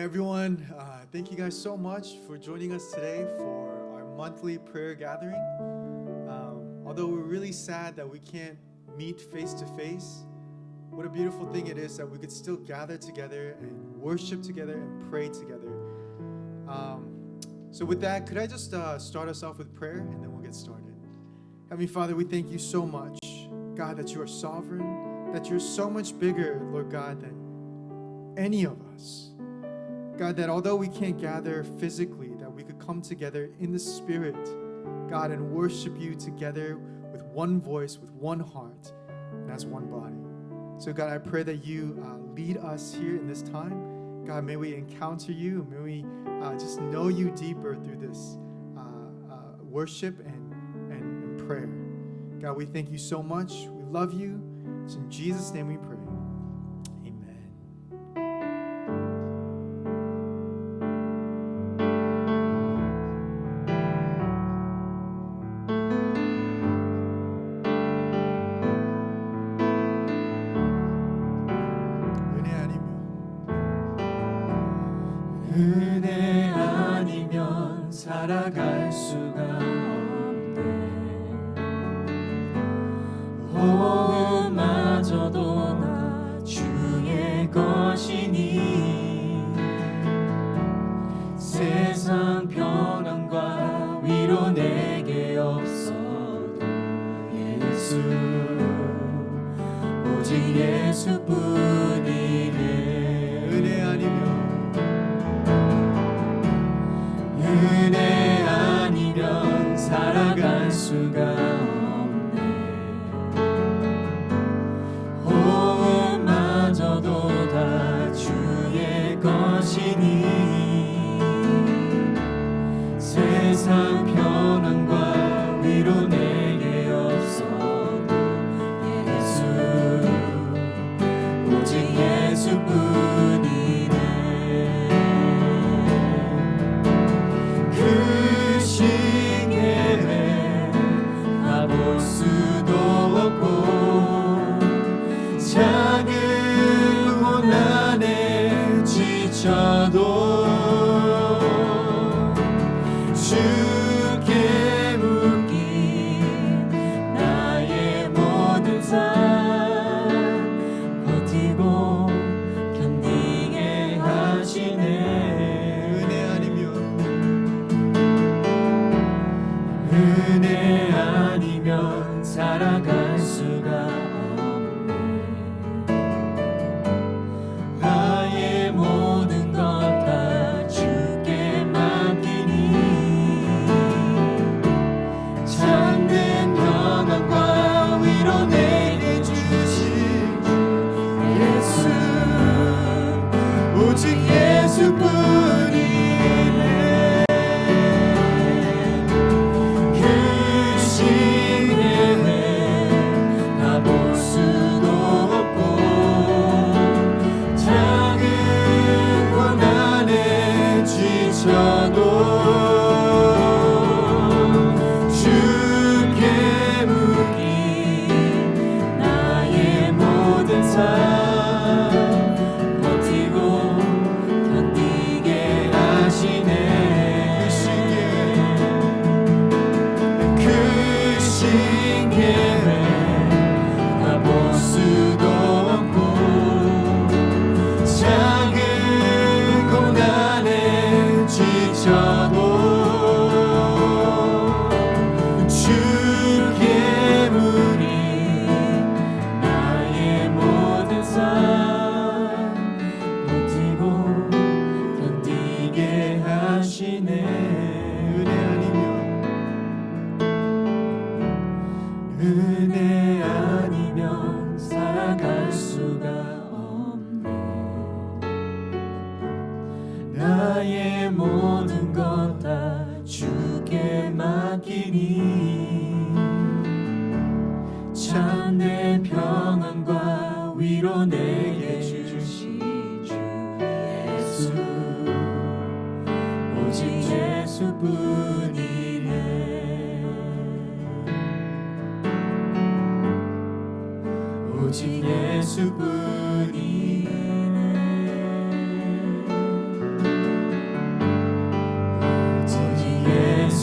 Hi, everyone. Uh, thank you guys so much for joining us today for our monthly prayer gathering. Um, although we're really sad that we can't meet face to face, what a beautiful thing it is that we could still gather together and worship together and pray together. Um, so, with that, could I just uh, start us off with prayer and then we'll get started? Heavenly Father, we thank you so much, God, that you are sovereign, that you're so much bigger, Lord God, than any of us. God, that although we can't gather physically, that we could come together in the Spirit, God, and worship you together with one voice, with one heart, and as one body. So, God, I pray that you uh, lead us here in this time. God, may we encounter you. May we uh, just know you deeper through this uh, uh, worship and, and, and prayer. God, we thank you so much. We love you. It's in Jesus' name we pray.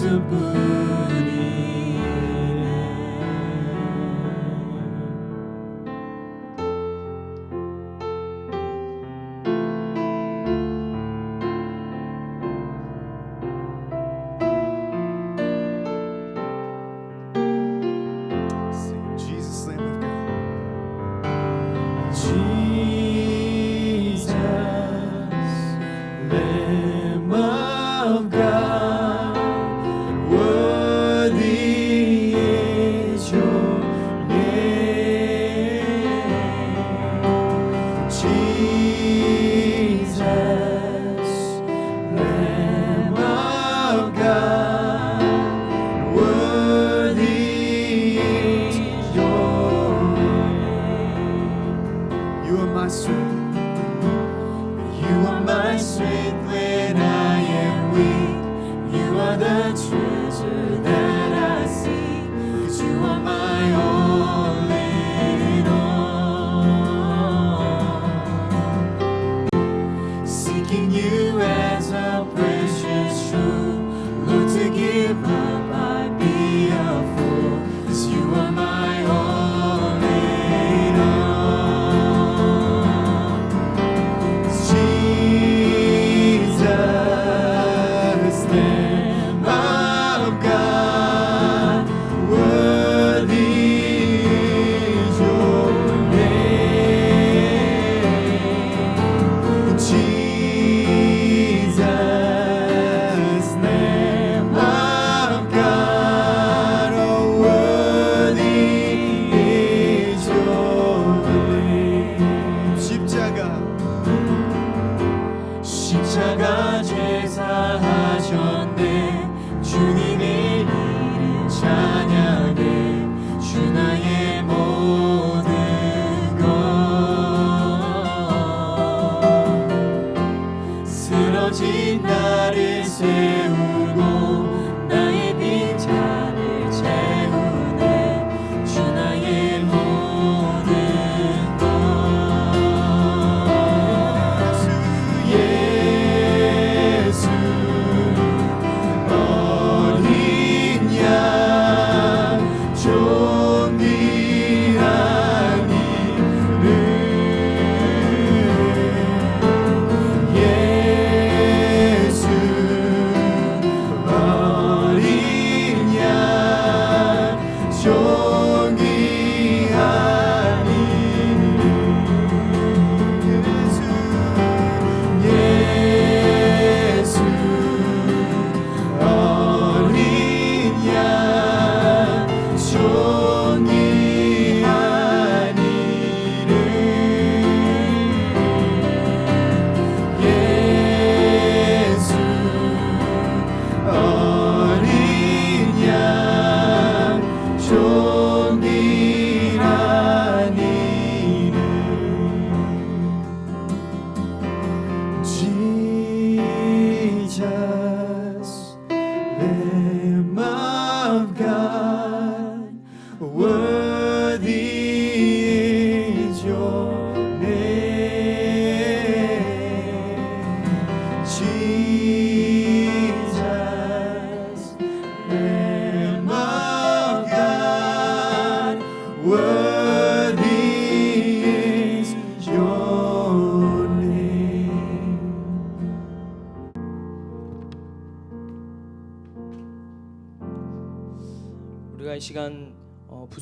above.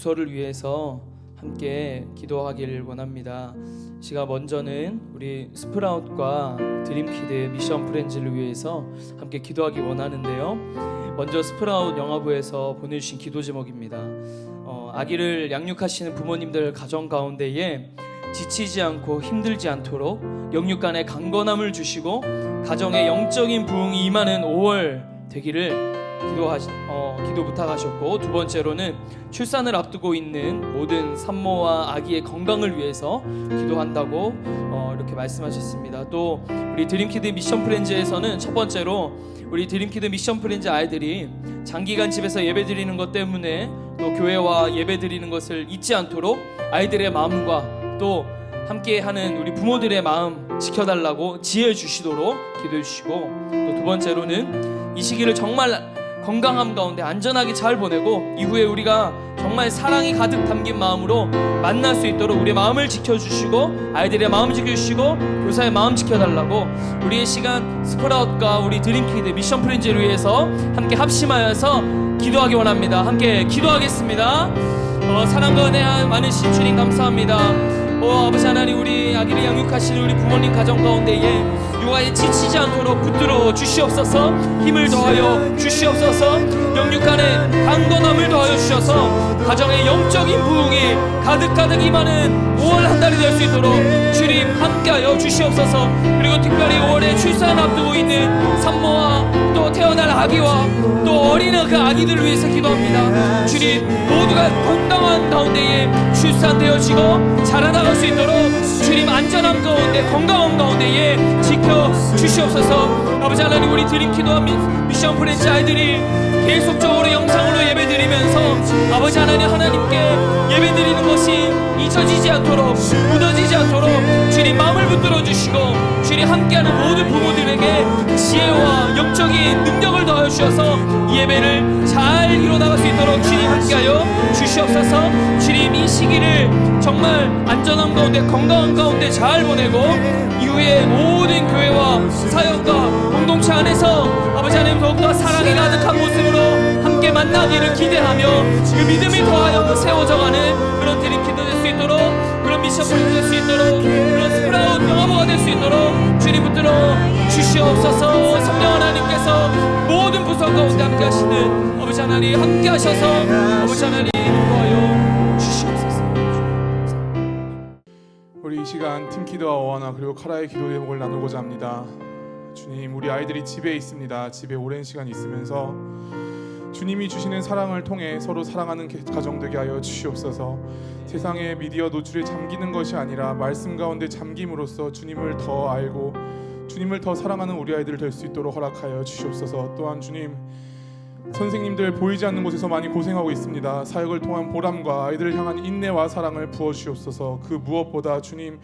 부서를 위해서 함께 기도하기를 원합니다. 이 시간 먼저는 우리 스프라웃과 드림키드 미션 프렌즈를 위해서 함께 기도하기 원하는데요. 먼저 스프라웃 영화부에서 보내주신 기도 제목입니다. 어, 아기를 양육하시는 부모님들 가정 가운데에 지치지 않고 힘들지 않도록 영육간의 강건함을 주시고 가정의 영적인 부흥이 임하는 5월 되기를 기도하시, 어, 기도 부탁하셨고 두 번째로는 출산을 앞두고 있는 모든 산모와 아기의 건강을 위해서 기도한다고 어, 이렇게 말씀하셨습니다. 또 우리 드림키드 미션 프렌즈에서는 첫 번째로 우리 드림키드 미션 프렌즈 아이들이 장기간 집에서 예배 드리는 것 때문에 또 교회와 예배 드리는 것을 잊지 않도록 아이들의 마음과 또 함께하는 우리 부모들의 마음 지켜달라고 지혜 주시도록 기도해 주시고 또 두 번째로는 이 시기를 정말 건강함 가운데 안전하게 잘 보내고 이후에 우리가 정말 사랑이 가득 담긴 마음으로 만날 수 있도록 우리의 마음을 지켜주시고 아이들의 마음 지켜주시고 교사의 마음 지켜달라고 우리의 시간 스프라웃과 우리 드림키드 미션 프렌즈를 위해서 함께 합심하여서 기도하기 원합니다. 함께 기도하겠습니다. 어, 사랑과 은혜 많으신 주님 감사합니다. 어, 아버지 하나님 우리 아기를 양육하시는 우리 부모님 가정 가운데에 육아에 지치지 않도록 붙들어 주시옵소서. 힘을 더하여 주시옵소서. 영육 간에 강건함을 더하여 주셔서 가정의 영적인 부흥이 가득가득 임하는 5월 한 달이 될 수 있도록 주님 함께하여 주시옵소서. 그리고 특별히 5월에 출산 앞두고 있는 산모와 또 태어날 아기와 또 어린아 그 아기들을 위해서 기도합니다. 주님 모두가 건강한 가운데에 출산되어지고 자라나갈 수 있도록 주님 안전함 가운데 건강함 가운데에 지켜 주시옵소서. 아버지 하나님 우리 드림 기도와 미, 미션 프렌즈 아이들이 계속적으로 예배 드리면서 아버지 하나님 하나님께 예배 드리는 것이 잊혀지지 않도록 무너지지 않도록 주님 마음을 붙들어 주시고 주님 함께하는 모든 부모들에게 지혜와 영적인 능력을 더하여 주셔서 이 예배를 잘 이뤄나갈 수 있도록 주님 함께하여 주시옵소서. 주님 이 시기를 정말 안전한 가운데 건강한 가운데 잘 보내고 이후에 모든 교회와 사역과 공동체 안에서 아버지 하나님 더욱더 사랑이 가득한 모습으로 함께 만나기를 기대하며 그 믿음이 더하여 세워져가는 그런 드림 기도 될수 있도록 그런 미션 프리 될수 있도록 그런 스프라웃 영화보가 될 수 있도록 주님 붙들어 주시옵소서 성령 하나님께서 모든 부서 가운데 함께 하시는 아버지 하나님 함께 하셔서 아버지 하나님 도하여 우리 이 시간 팀키드와 어하나 그리고 카라의 기도 제목을 나누고자 합니다. 주님, 우리 아이들이 집에 있습니다. 집에 오랜 시간 있으면서 주님이 주시는 사랑을 통해 서로 사랑하는 게- 가정 되게 하여 주시옵소서. 세상의 미디어 노출에 잠기는 것이 아니라 말씀 가운데 잠김으로써 주님을 더 알고 주님을 더 사랑하는 우리 아이들 될 수 있도록 허락하여 주시옵소서. 또한 주님 선생님들 보이지 않는 곳에서 많이 고생하고 있습니다. 사역을 통한 보람과 아이들을 향한 인내와 사랑을 부어 주옵소서. 그 무엇보다 주님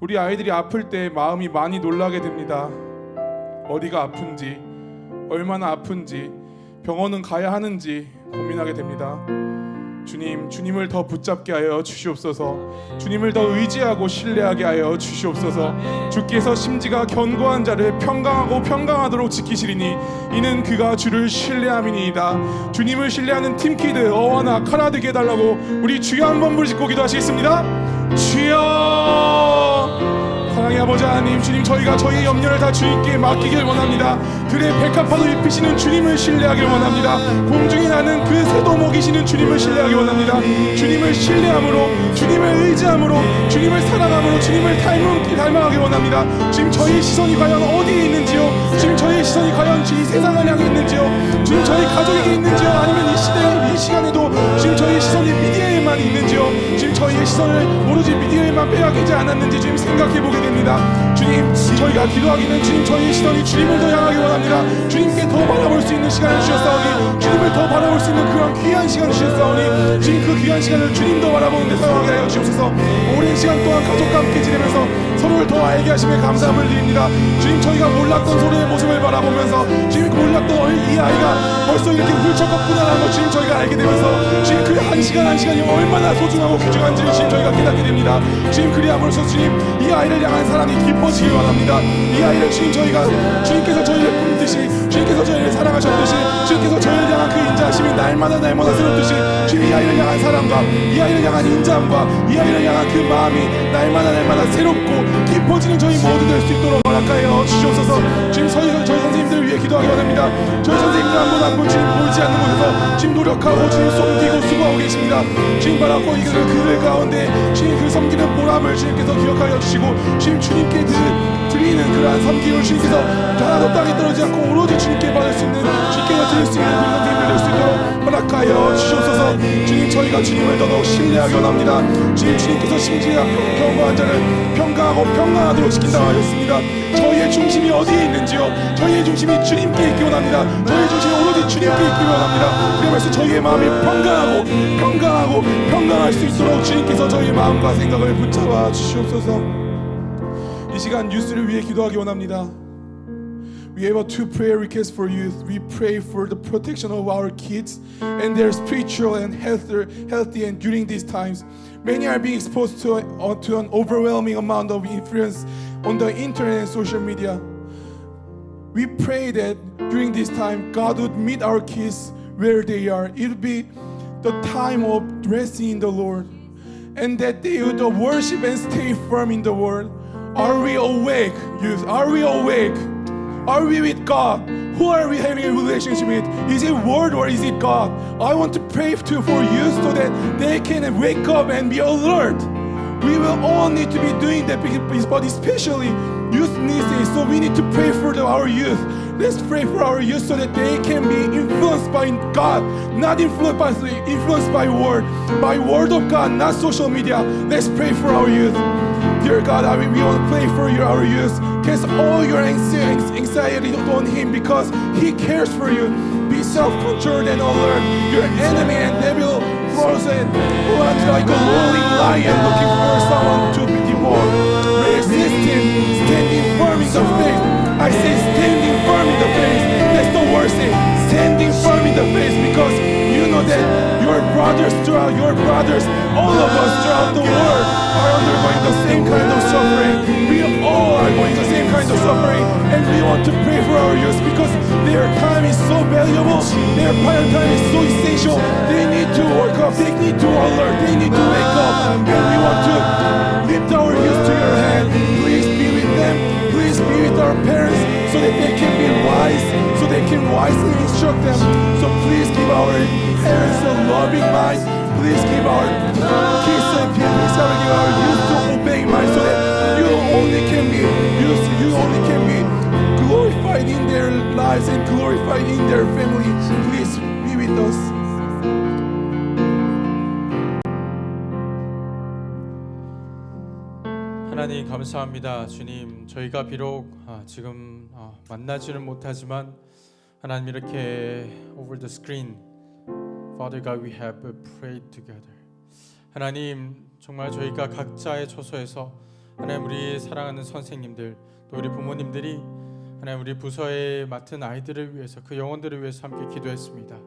우리 아이들이 아플 때 마음이 많이 놀라게 됩니다. 어디가 아픈지 얼마나 아픈지 병원은 가야 하는지 고민하게 됩니다. 주님, 주님을 더 붙잡게 하여 주시옵소서. 주님을 더 의지하고 신뢰하게 하여 주시옵소서. 주께서 심지가 견고한 자를 평강하고 평강하도록 지키시리니 이는 그가 주를 신뢰함이니이다. 주님을 신뢰하는 팀키드 어와나 카라 되게 해달라고 우리 주여 한번 부르짖고 기도하시겠습니다. 주여. 사랑의 아버지 하나님. 주님 저희가 저희의 염려를 다 주님께 맡기길 원합니다. 들의 백합화도 입히시는 주님을 신뢰하길 원합니다. 공중에 나는 그 새도 먹이시는 주님을 신뢰하길 원합니다. 주님을 신뢰함으로 주님을 의지함으로 주님을 사랑함으로 주님을 닮은, 닮아가길 원합니다. 지금 저희의 시선이 과연 어디에 있는지요? 지금 저희의 시선이 과연 이 세상을 향해 있는지요? 지금 저희 가족에게 있는지요? 아니면 이 시대 이 시간에도 지금 저희의 시선이 미디어에만 있는지요 저희의 시선을 오로지 미디어에만 빼앗기지 않았는지 지금 생각해 보게 됩니다. 주님, 저희가 기도하기는 주님 저희의 시선이 주님을 더 향하기 원합니다. 주님께 더 바라볼 수 있는 시간을 주셨사오니 그 귀한 시간을 주님 더 바라보는 데 사용하게 하여 주옵소서. 오랜 시간 동안 가족과 함께 지내면서 서로를 더 알게 하심에 감사함을 드립니다. 주님 저희가 몰랐던 소리의 모습을 바라보면서 주님 그 몰랐던 이 아이가 벌써 이렇게 훌쩍었구나라는 걸 주님 저희가 알게 되면서 주님 그 한 시간 한 시간이 얼마나 소중하고 귀중한지를 주님 저희가 깨닫게 됩니다. 주님 그리함으로써 주님 이 아이를 향한 사랑이 깊어지길 원합니다. 이 아이를 주님 저희가 주님께서 저희를 품듯이 주님께서 저희를 사랑하셨듯이 주님께서 저희를 향한 그 인자하심이 날마다 날마다 새롭듯이 주님 이 아이를 향한 사랑과 이 아이를 향한 인자함과 이 아이를 향한 그 마음이 날마다 날마다 새롭고 깊어지는 저희 모두 될 수 있도록 허락하여 주시옵소서. 주님 저희, 저희 선생님들을 위해 기도하기 원합니다. 저희 선생님들 한 분 한분 주님 보이지 않는 곳에서 지금 노력하고 주님 섬기고 수고하고 계십니다. 주님 바라고 이그 그들 가운데 주님 그 섬기는 보람을 주님께서 기억하여 주시고 주님 주님께 드, 드리는 그러한 섬김을 주님께서 하나도 땅에 떨어지지 않고 오로지 주님께 받을 수 있는 주님께서 드릴 수 있는 그 선생님들 될수 있도록 허락하여 주시옵소서. 주님 저희가 주님을 더더욱 신뢰하기 원합니다. 주님 주님께서 심지어 평강한 자를 평강하고 평강하도록 시킨다 하셨습니다. 저희의 중심이 어디에 있는지요? 저희의 중심이 주님께 있기 원합니다. 저희의 중심이 오로지 주님께 있기 원합니다. 그러면서 저희의 마음이 평강하고 평강하고 평강할 수 있도록 주님께서 저희의 마음과 생각을 붙잡아 주시옵소서 이 시간 뉴스를 위해 기도하기 원합니다 we have a two prayer requests for youth. We pray for the protection of our kids and their spiritual and healthy, healthy and during these times. Many are being exposed to, uh, to an overwhelming amount of influence on the internet and social media. We pray that during this time, God would meet our kids where they are. It would be the time of resting in the Lord, and that they would worship and stay firm in the Word. are we awake, youth? Are we awake? Are we with God? Who are we having a relationship with? Is it Word or is it God? I want to pray too for youth so that they can wake up and be alert. We will all need to be doing that, but especially youth needs it. So we need to pray for the- our youth. Let's pray for our youth so that they can be influenced by God, not influenced by influenced by word, by word of God, not social media. Let's pray for our youth. Dear God, I mean, we want to pray for you, our youth. Cast all your anxi- anxiety on Him because He cares for you. Be self-controlled and alert. Your enemy and devil frozen, runs like a rolling lion looking for someone to be devoured. Resist him, standing firm in the faith. I say standing firm in the faith. That's the word say, standing firm in the faith because know that your brothers throughout your brothers, all of us throughout the world are undergoing the same kind of suffering. We all are going the same kind of suffering, and we want to pray for our youth because their time is so valuable, their time is so essential. They need to work up, they need to alert, they need to wake up, and we want to lift our youth to your hand. Please be with them, please be with our parents so that they can be wise, so they can wisely instruct them. So please give our parents a loving mind. Please give our kids and give our youth 감사합니다. 주님, 저희가 비록 아, 지금 아, 만나지는 못하지만 하나님 이렇게 over the screen, Father God, we have prayed together. 하나님 정말 저희가 각자의 처소에서 하나님 우리 사랑하는 선생님들 또 우리 부모님들이 하나님 우리 부서에 맡은 아이들을 위해서 그 영혼들을 위해서 함께 기도했습니다.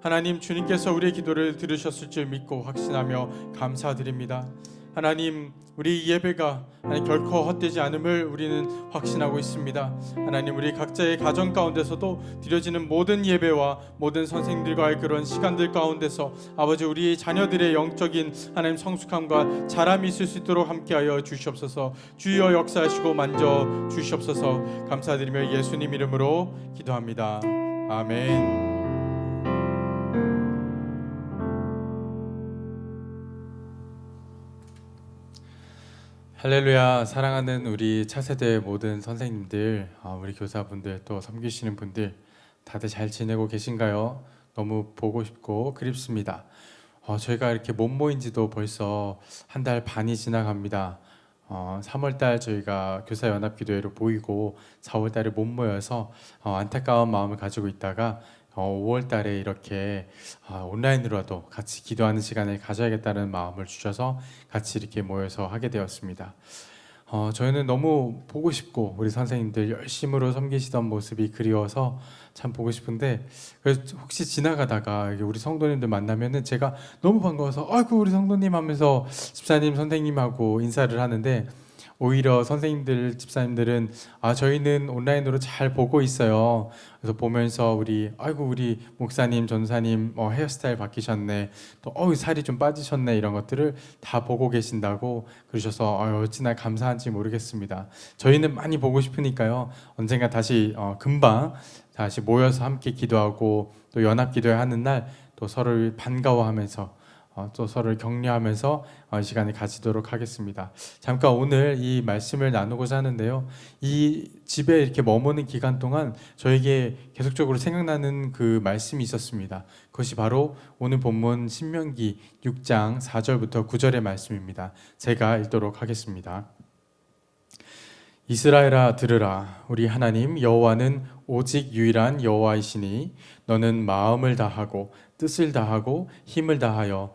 하나님 주님께서 우리의 기도를 들으셨을 줄 믿고 확신하며 감사드립니다. 하나님 우리 이 예배가 하나님 결코 헛되지 않음을 우리는 확신하고 있습니다. 하나님 우리 각자의 가정 가운데서도 드려지는 모든 예배와 모든 선생님들과의 그런 시간들 가운데서 아버지 우리 자녀들의 영적인 하나님 성숙함과 자람이 있을 수 있도록 함께하여 주시옵소서. 주여 역사하시고 만져 주시옵소서. 감사드리며 예수님 이름으로 기도합니다. 아멘. 할렐루야 사랑하는 우리 차세대 모든 선생님들 아, 우리 교사분들 또 섬기시는 분들 다들 잘 지내고 계신가요? 너무 보고 싶고 그립습니다 어, 저희가 이렇게 못 모인 지도 벌써 한 달 반이 지나갑니다 어, 3월달 저희가 교사 연합 기도회로 모이고 4월달에 못 모여서 어, 안타까운 마음을 가지고 있다가 어, 5월 달에 이렇게 아, 온라인으로라도 같이 기도하는 시간을 가져야겠다는 마음을 주셔서 같이 이렇게 모여서 하게 되었습니다. 어, 저희는 너무 보고 싶고 우리 선생님들 열심으로 섬기시던 모습이 그리워서 참 보고 싶은데 그래서 혹시 지나가다가 우리 성도님들 만나면은 제가 너무 반가워서 아이고 우리 성도님 하면서 집사님 선생님하고 인사를 하는데 오히려 선생님들 집사님들은 아 저희는 온라인으로 잘 보고 있어요. 그래서 보면서 우리 아이고 우리 목사님 전사님 어, 헤어스타일 바뀌셨네 또 어우 살이 좀 빠지셨네 이런 것들을 다 보고 계신다고 그러셔서 어, 어찌나 감사한지 모르겠습니다. 저희는 많이 보고 싶으니까요 언젠가 다시 어, 금방 다시 모여서 함께 기도하고 또 연합 기도회 하는 날 또 서로를 반가워하면서 어, 또 서로를 격려하면서 어, 이 시간을 가지도록 하겠습니다. 잠깐 오늘 이 말씀을 나누고자 하는데요. 이 집에 이렇게 머무는 기간 동안 저에게 계속적으로 생각나는 그 말씀이 있었습니다. 그것이 바로 오늘 본문 신명기 6장 4절부터 9절의 말씀입니다. 제가 읽도록 하겠습니다. 이스라엘아 들으라 우리 하나님 여호와는 오직 유일한 여호와이시니 너는 마음을 다하고 뜻을 다하고 힘을 다하여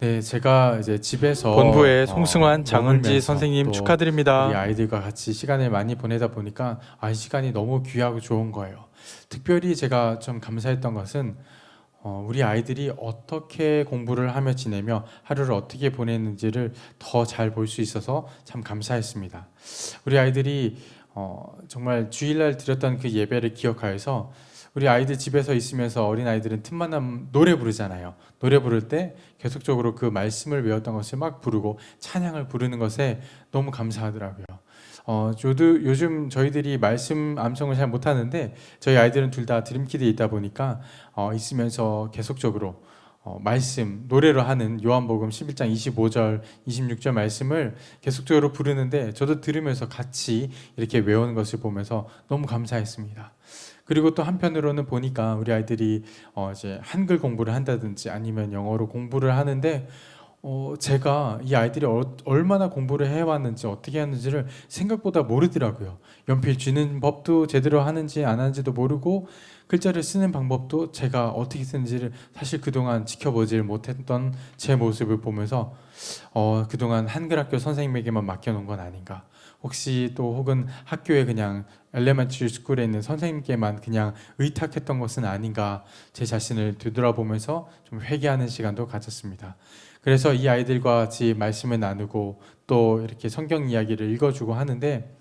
네, 제가 이제 집에서 본부의 어, 송승환 장은지 선생님 또 축하드립니다. 우리 아이들과 같이 시간을 많이 보내다 보니까 아, 이 시간이 너무 귀하고 좋은 거예요. 특별히 제가 좀 감사했던 것은 어, 우리 아이들이 어떻게 공부를 하며 지내며 하루를 어떻게 보내는지를 더 잘 볼 수 있어서 참 감사했습니다. 우리 아이들이 어, 정말 주일날 드렸던 그 예배를 기억하여서 우리 아이들 집에서 있으면서 어린 아이들은 틈만 나면 노래 부르잖아요. 노래 부를 때 계속적으로 그 말씀을 외웠던 것을 막 부르고 찬양을 부르는 것에 너무 감사하더라고요. 어, 저도 요즘 저희들이 말씀 암송을 잘 못하는데 저희 아이들은 둘 다 드림키드에 있다 보니까 어, 있으면서 계속적으로 어, 말씀 노래로 하는 요한복음 11장 25절 26절 말씀을 계속적으로 부르는데 저도 들으면서 같이 이렇게 외우는 것을 보면서 너무 감사했습니다. 그리고 또 한편으로는 보니까 우리 아이들이 어, 이제 한글 공부를 한다든지 아니면 영어로 공부를 하는데 어, 제가 이 아이들이 어- 얼마나 공부를 해왔는지 어떻게 하는지를 생각보다 모르더라고요. 연필 쥐는 법도 제대로 하는지 안 하는지도 모르고 글자를 쓰는 방법도 제가 어떻게 쓰는지를 사실 그동안 지켜보질 못했던 제 모습을 보면서 어, 그동안 한글학교 선생님에게만 맡겨놓은 건 아닌가. 혹시 또 혹은 학교에 그냥 엘레멘트리 스쿨에 있는 선생님께만 그냥 의탁했던 것은 아닌가 제 자신을 되돌아보면서 좀 회개하는 시간도 가졌습니다. 그래서 이 아이들과 같이 말씀을 나누고 또 이렇게 성경 이야기를 읽어주고 하는데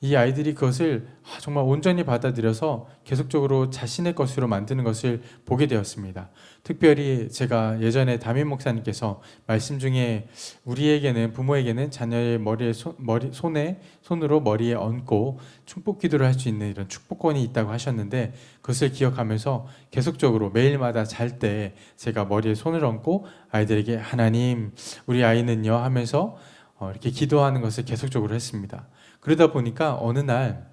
이 아이들이 그것을 아, 정말 온전히 받아들여서 계속적으로 자신의 것으로 만드는 것을 보게 되었습니다. 특별히 제가 예전에 담임 목사님께서 말씀 중에 우리에게는 부모에게는 자녀의 머리에 손, 머리 손에 손으로 머리에 얹고 축복 기도를 할 수 있는 이런 축복권이 있다고 하셨는데 그것을 기억하면서 계속적으로 매일마다 잘 때 제가 머리에 손을 얹고 아이들에게 하나님 우리 아이는요 하면서 어, 이렇게 기도하는 것을 계속적으로 했습니다. 그러다 보니까 어느 날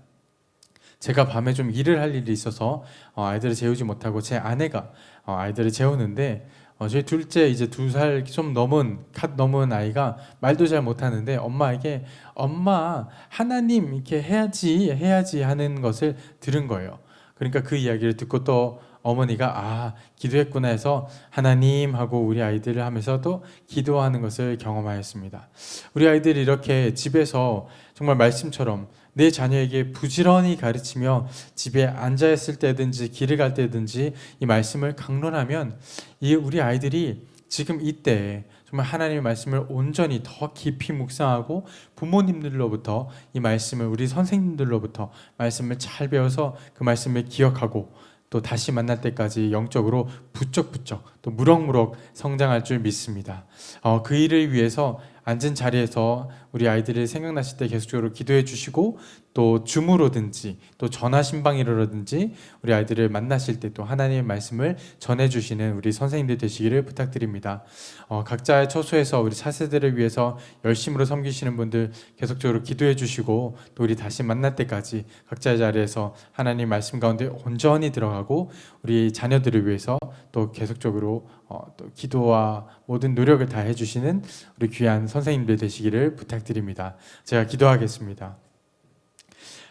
제가 밤에 좀 일을 할 일이 있어서 어, 아이들을 재우지 못하고 제 아내가 어, 아이들을 재우는데 어, 저희 둘째 이제 두 살 좀 넘은 갓 넘은 아이가 말도 잘 못하는데 엄마에게 엄마 하나님 이렇게 해야지 해야지 하는 것을 들은 거예요. 그러니까 그 이야기를 듣고 또 어머니가 아 기도했구나 해서 하나님 하고 우리 아이들을 하면서도 기도하는 것을 경험하였습니다. 우리 아이들이 이렇게 집에서 정말 말씀처럼 내 자녀에게 부지런히 가르치며 집에 앉아 있을 때든지 길을 갈 때든지 이 말씀을 강론하면 이 우리 아이들이 지금 이때 정말 하나님의 말씀을 온전히 더 깊이 묵상하고 부모님들로부터 이 말씀을 우리 선생님들로부터 말씀을 잘 배워서 그 말씀을 기억하고 또 다시 만날 때까지 영적으로 부쩍부쩍 또 무럭무럭 성장할 줄 믿습니다. 어, 그 일을 위해서 앉은 자리에서 우리 아이들이 생각나실 때 계속적으로 기도해 주시고 또 줌으로든지 또 전화 신방이로든지 우리 아이들을 만나실 때 또 하나님의 말씀을 전해 주시는 우리 선생님들 되시기를 부탁드립니다. 어, 각자의 처소에서 우리 차세대를 위해서 열심으로 섬기시는 분들 계속적으로 기도해 주시고 또 우리 다시 만날 때까지 각자의 자리에서 하나님 말씀 가운데 온전히 들어가고 우리 자녀들을 위해서 또 계속적으로 어, 또 기도와 모든 노력을 다 해 주시는 우리 귀한 선생님들 되시기를 부탁 드립니다. 제가 기도하겠습니다.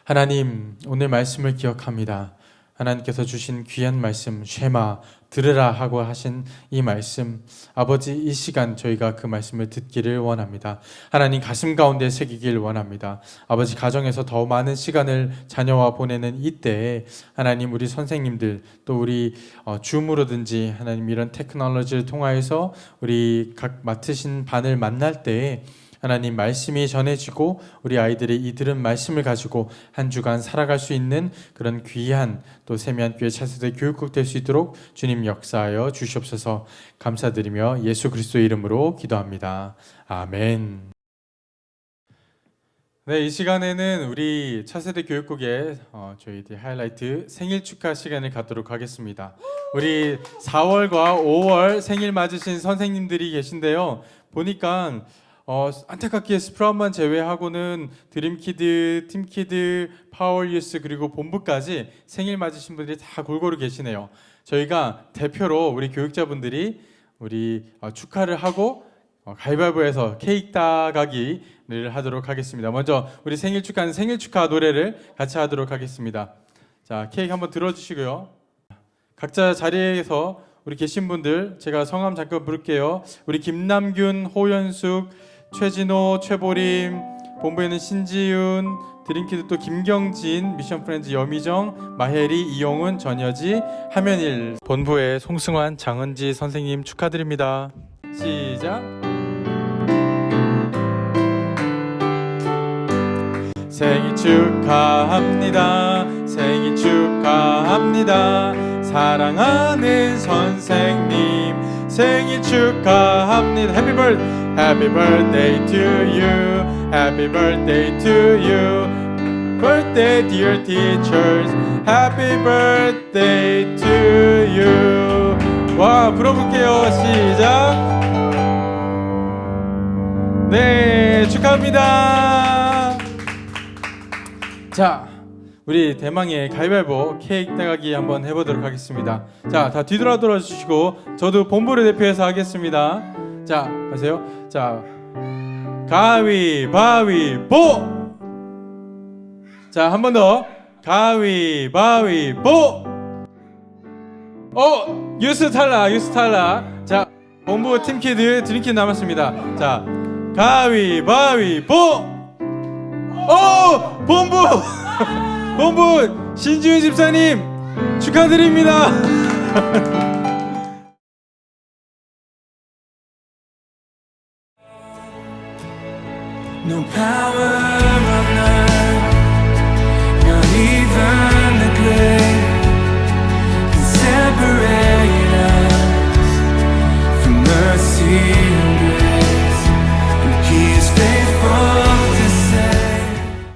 하나님 오늘 말씀을 기억합니다. 하나님께서 주신 귀한 말씀 쉐마 들으라 하고 하신 이 말씀 아버지 이 시간 저희가 그 말씀을 듣기를 원합니다. 하나님 가슴 가운데 새기길 원합니다. 아버지 가정에서 더 많은 시간을 자녀와 보내는 이때에 하나님 우리 선생님들 또 우리 어, 줌으로든지 하나님 이런 테크놀로지를 통하여서 우리 각 맡으신 반을 만날 때에 하나님 말씀이 전해지고 우리 아이들이 이 들은 말씀을 가지고 한 주간 살아갈 수 있는 그런 귀한 또 세미한 교회 차세대 교육국 될 수 있도록 주님 역사하여 주시옵소서 감사드리며 예수 그리스도 이름으로 기도합니다. 아멘. 네, 이 시간에는 우리 차세대 교육국의 어, 저희들 하이라이트 생일 축하 시간을 갖도록 하겠습니다. 우리 4월과 5월 생일 맞으신 선생님들이 계신데요. 보니까 어, 안타깝게 스프라운만 제외하고는 드림키드, 팀키드, 파워유스 그리고 본부까지 생일 맞으신 분들이 다 골고루 계시네요. 저희가 대표로 우리 교육자분들이 우리 어, 축하를 하고 어, 가위바위보에서 케이크 따가기를 하도록 하겠습니다. 먼저 우리 생일 축하하는 생일 축하 노래를 같이 하도록 하겠습니다. 자, 케이크 한번 들어주시고요. 각자 자리에서 우리 계신 분들 제가 성함 잠깐 부를게요. 우리 김남균, 호연숙, 최진호, 최보림, 본부에는 신지윤, 드림키드 또 김경진, 미션 프렌즈 여미정, 마혜리, 이용훈, 전여지, 하면일. 본부의 송승환, 장은지 선생님 축하드립니다. 시작. 생일 축하합니다. 생일 축하합니다. 사랑하는 선생님 생일 축하합니다. Birthday, happy birthday to you. Happy birthday to you. Birthday dear teachers. Happy birthday to you. 와 불어볼게요. 시작. 네 축하합니다. 자, 우리 대망의 가위바위보 케이크 따가기 한번 해보도록 하겠습니다. 자, 다 뒤돌아 돌아 주시고 저도 본부를 대표해서 하겠습니다. 자, 하세요. 자, 가위바위보. 자, 한 번 더. 가위바위보. 어, 유스 탈락, 유스 탈락. 자, 본부 팀키드 드림키드 남았습니다. 자, 가위바위보. 어, 본부. 본부 신지훈 집사님 축하드립니다. power